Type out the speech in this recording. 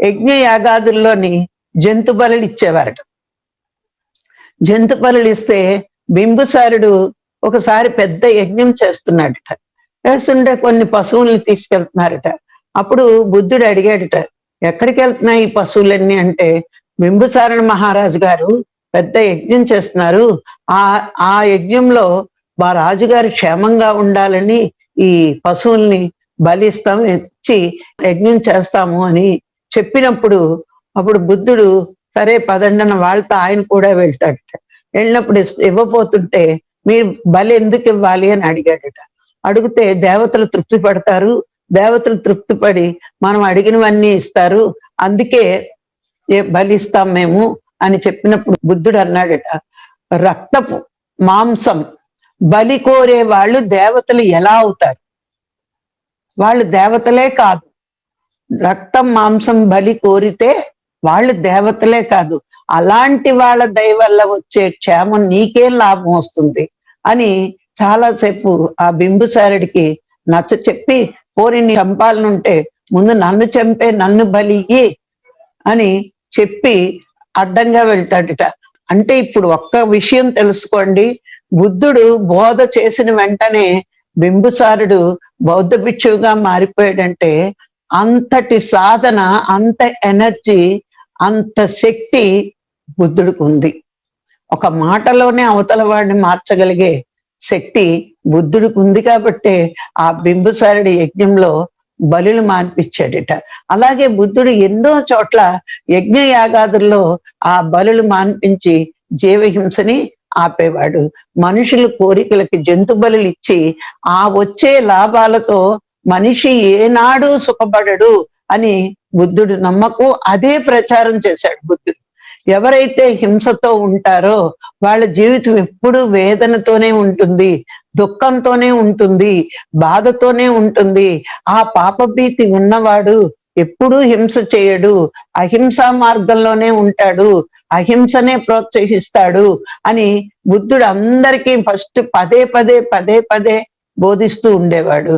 యజ్ఞ యాగాదుల్లోని జంతు బలులు ఇచ్చేవారట జంతు బలులు ఇస్తే బింబుసారుడు ఒకసారి పెద్ద యజ్ఞం చేస్తున్నాడట. చేస్తుంటే కొన్ని పశువుల్ని తీసుకెళ్తున్నారట. అప్పుడు బుద్ధుడు అడిగాడట ఎక్కడికి వెళ్తున్నాయి ఈ పశువులన్నీ? అంటే బింబుసారణ మహారాజు గారు పెద్ద యజ్ఞం చేస్తున్నారు. ఆ ఆ యజ్ఞంలో మా రాజుగారు క్షేమంగా ఉండాలని ఈ పశువుల్ని బలిస్తాం ఇచ్చి యజ్ఞం చేస్తాము అని చెప్పినప్పుడు అప్పుడు బుద్ధుడు సరే పదండన వాళ్ళతో ఆయన కూడా వెళ్తాడట. వెళ్ళినప్పుడు ఇవ్వబోతుంటే మీరు బలి ఎందుకు ఇవ్వాలి అని అడిగాడట. అడిగితే దేవతలు తృప్తి పడతారు. దేవతలు తృప్తి పడి మనం అడిగినవన్నీ ఇస్తారు. అందుకే ఏ బలి ఇస్తాం మేము అని చెప్పినప్పుడు బుద్ధుడు అన్నాడట రక్తపు మాంసం బలి కోరే వాళ్ళు దేవతలు ఎలా అవుతారు? వాళ్ళు దేవతలే కాదు. రక్తం మాంసం బలి కోరితే వాళ్ళు దేవతలే కాదు. అలాంటి వాళ్ళ దయ వల్ల వచ్చే క్షేమం నీకేం లాభం వస్తుంది అని చాలాసేపు ఆ బింబుసారుడికి నచ్చ చెప్పి పోరిని చంపాలనుంటే ముందు నన్ను చంపే నన్ను బలిగి అని చెప్పి అడ్డంగా వెళ్తాడట. అంటే ఇప్పుడు ఒక్క విషయం తెలుసుకోండి. బుద్ధుడు బోధ చేసిన వెంటనే బింబుసారుడు బౌద్ధ భిక్షువుగా మారిపోయాడంటే అంతటి సాధన అంత ఎనర్జీ అంత శక్తి బుద్ధుడికి ఉంది. ఒక మాటలోనే అవతల వాడిని మార్చగలిగే శక్తి బుద్ధుడికి ఉంది కాబట్టే ఆ బింబుసారుడి యజ్ఞంలో బలులు మాన్పించాడట. అలాగే బుద్ధుడు ఎన్నో చోట్ల యజ్ఞ యాగాదుల్లో ఆ బలులు మాన్పించి జీవహింసని ఆపేవాడు. మనుషులు కోరికలకి జంతు బలులు ఇచ్చి ఆ వచ్చే లాభాలతో మనిషి ఏనాడు సుఖపడడు అని బుద్ధుడు నమ్మకు అదే ప్రచారం చేశాడు బుద్ధుడు. ఎవరైతే హింసతో ఉంటారో వాళ్ళ జీవితం ఎప్పుడు వేదనతోనే ఉంటుంది దుఃఖంతోనే ఉంటుంది బాధతోనే ఉంటుంది. ఆ పాపభీతి ఉన్నవాడు ఎప్పుడూ హింస చేయడు అహింసా మార్గంలోనే ఉంటాడు అహింసనే ప్రోత్సహిస్తాడు అని బుద్ధుడు అందరికీ ఫస్ట్ పదే పదే పదే పదే బోధిస్తూ ఉండేవాడు.